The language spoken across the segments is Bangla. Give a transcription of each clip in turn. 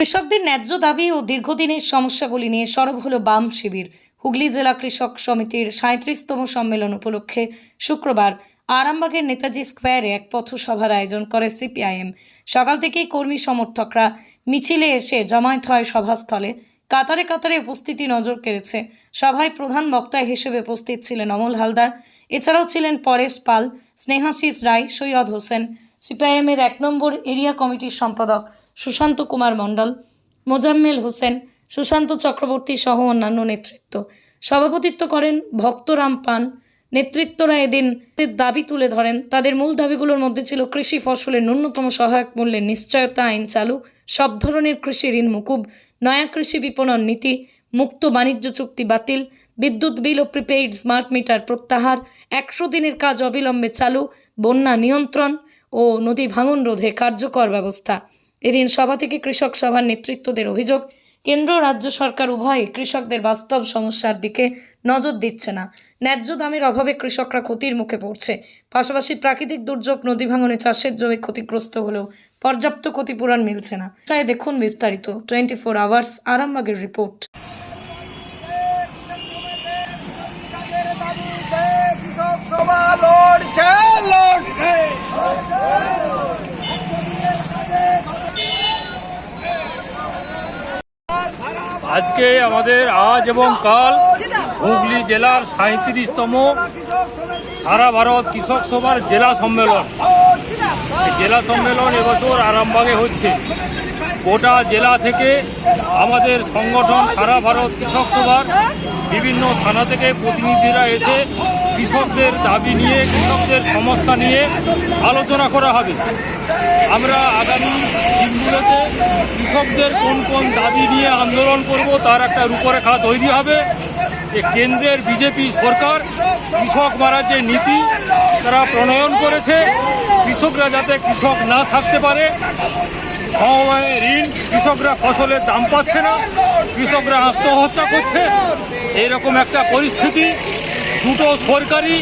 কৃষকদের ন্যায্য দাবি ও দীর্ঘদিনের সমস্যাগুলি নিয়ে সরব হল বাম শিবির। হুগলি জেলা কৃষক সমিতির সাঁত্রিশতম সম্মেলন উপলক্ষে শুক্রবার আরামবাগের নেতাজি স্কোয়ারে এক পথসভার আয়োজন করে সিপিআইএম। সকাল থেকেই কর্মী সমর্থকরা মিছিলে এসে জমায়েত হয় সভাস্থলে। কাতারে কাতারে উপস্থিতি নজর কেড়েছে। সভায় প্রধান বক্তা হিসেবে উপস্থিত ছিলেন অমল হালদার। এছাড়াও ছিলেন পরেশ পাল, স্নেহাশিস রায়, সৈয়দ হোসেন। সিপিআইএমের এক নম্বর এরিয়া কমিটির সম্পাদক সুশান্ত কুমার মণ্ডল, মোজাম্মেল হোসেন, সুশান্ত চক্রবর্তী সহ অন্যান্য নেতৃত্ব। সভাপতিত্ব করেন ভক্তরাম পান নেতৃত্বরা এদিন দাবি তুলে ধরেন, তাদের মূল দাবিগুলোর মধ্যে ছিল কৃষি ফসলের ন্যূনতম সহায়ক মূল্যের নিশ্চয়তা আইন চালু, সব ধরনের কৃষি ঋণ মুকুব, নয়া কৃষি বিপণন নীতি, মুক্ত বাণিজ্য চুক্তি বাতিল, বিদ্যুৎ বিল ও প্রিপেইড স্মার্ট মিটার প্রত্যাহার, একশো দিনের কাজ অবিলম্বে চালু, বন্যা নিয়ন্ত্রণ ও নদী ভাঙন রোধে কার্যকর ব্যবস্থা। এদিন সভা থেকে কৃষক সভার নেতৃত্বদের অভিযোগ, কেন্দ্র রাজ্য সরকার উভয়ে কৃষকদের বাস্তব সমস্যার দিকে নজর দিচ্ছে না। ন্যায্য দামের অভাবে কৃষকরা ক্ষতির মুখে পড়ছে। পাশাপাশি প্রাকৃতিক দুর্যোগ, নদী ভাঙনে চাষের জমি ক্ষতিগ্রস্ত হলেও পর্যাপ্ত ক্ষতিপূরণ মিলছে না। তাই দেখুন বিস্তারিত টোয়েন্টি ফোর আওয়ার্স, আরামবাগের রিপোর্ট কৃষক সভা লড়ছে লড়ছে আজকে আমাদের আজ এবং কাল হুগলি জেলার সাঁত্রিশতম সারা ভারত কৃষক সভার জেলা সম্মেলন। জেলা সম্মেলন এবছর আরামবাগে হচ্ছে। গোটা জেলা থেকে আমাদের সংগঠন সারা ভারত কৃষক সভার বিভিন্ন থানা থেকে প্রতিনিধিরা এসে কৃষকদের দাবি নিয়ে, কৃষকদের সমস্যা নিয়ে আলোচনা করা হবে। আমরা আগামী দিনগুলোতে কৃষকদের কোন কোন দাবি নিয়ে আন্দোলন করব, তার একটা রূপরেখা তৈরি হবে। যে কেন্দ্রের বিজেপি সরকার কৃষক মারার যে নীতি, তারা প্রণয়ন করেছে। কৃষকরা যাতে কৃষক না থাকতে পারে সময়ে ঋণ, কৃষকরা ফসলের দাম পাচ্ছে না, কৃষকরা আত্মহত্যা করছে। এরকম একটা পরিস্থিতি দুটো সরকারি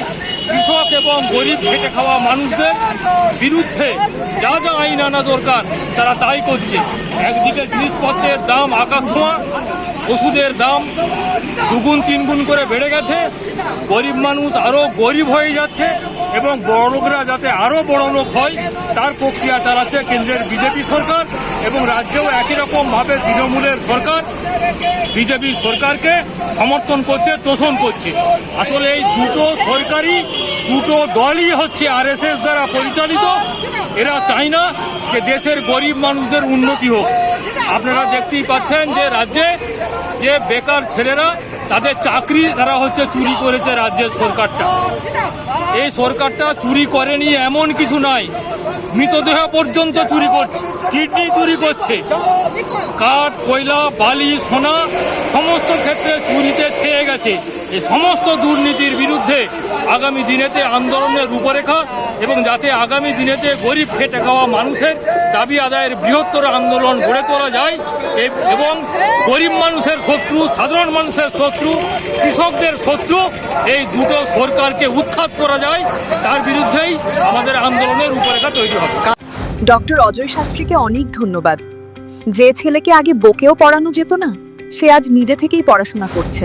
কৃষক এবং গরিব খেটে খাওয়া মানুষদের বিরুদ্ধে যা যা আইন আনা দরকার, তারা তাই করছে। একদিকে জিনিসপত্রের দাম আকাশ ছোঁয়া, ওষুধের দাম দুগুণ, তিনগুণ করে বেড়ে গেছে। গরিব মানুষ আরও গরিব হয়ে যাচ্ছে। এবং বড়লোকরা যাতে আরও বড় লোক হয়, তার প্রক্রিয়া চালাচ্ছে কেন্দ্রের বিজেপি সরকার এবং রাজ্যেও একই রকমভাবে তৃণমূলের সরকার, বিজেপি সরকারকে সমর্থন করছে, তোষণ করছে। আসলে এই দুটো সরকারি দুটো দলই হচ্ছে আরএসএস দ্বারা পরিচালিত। এরা চায় না যে দেশের গরিব মানুষদের উন্নতি হোক। আপনারা দেখতেই পাচ্ছেন যে রাজ্যে যে বেকার ছেলেরা তাদের চাকরি তারা হচ্ছে চুরি করেছে রাজ্যের সরকারটা। এই সরকারটা চুরি করেনি এমন কিছু নাই। মৃতদেহ পর্যন্ত চুরি করছে, কিডনি চুরি করছে। কাঠ, কয়লা, বালি, সোনা, সমস্ত ক্ষেত্রে চুরিতে ছেয়ে গেছে। এই সমস্ত দুর্নীতির বিরুদ্ধে আগামী দিনেতে আন্দোলনের রূপরেখা এবং যাতে আগামী দিনেতে গরিব খেটে খাওয়া মানুষের দাবি আদায়ের বৃহত্তর আন্দোলন গড়ে তোলা যায় এবং গরিব মানুষের শত্রু, সাধারণ মানুষের শত্রু, কৃষকদের শত্রু, এই দুটো সরকারকে উৎখাত করা যায়, তার বিরুদ্ধেই আমাদের আন্দোলনের রূপরেখা তৈরি হবে। ডক্টর অজয় শাস্ত্রীকে অনেক ধন্যবাদ। যে ছেলেকে আগে বকেও পড়ানো যেত না, সে আজ নিজে থেকেই পড়াশোনা করছে।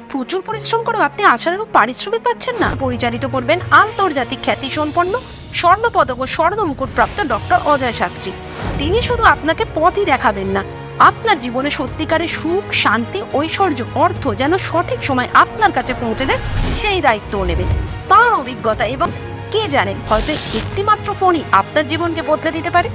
প্রচুর পরিশ্রম করেও আপনি আশানুরূপ পারিশ্রমিক পাচ্ছেন না। পরিচালিত করবেন আন্তর্জাতিক খ্যাতি সম্পন্ন স্বর্ণ পদক ও স্বর্ণ মুকুট প্রাপ্ত ডক্টর অজয় শাস্ত্রী। তিনি শুধু আপনাকে পথই দেখাবেন না, আপনার জীবনে সত্যিকারের সুখ, শান্তি, ঐশ্বর্য, অর্থ যেন সঠিক সময় আপনার কাছে পৌঁছে দেয়, সেই দায়িত্বও নেবেন। তার অভিজ্ঞতা এবং কে জানেন হয়তো একটিমাত্র ফোনই আপনার জীবনকে বদলে দিতে পারে।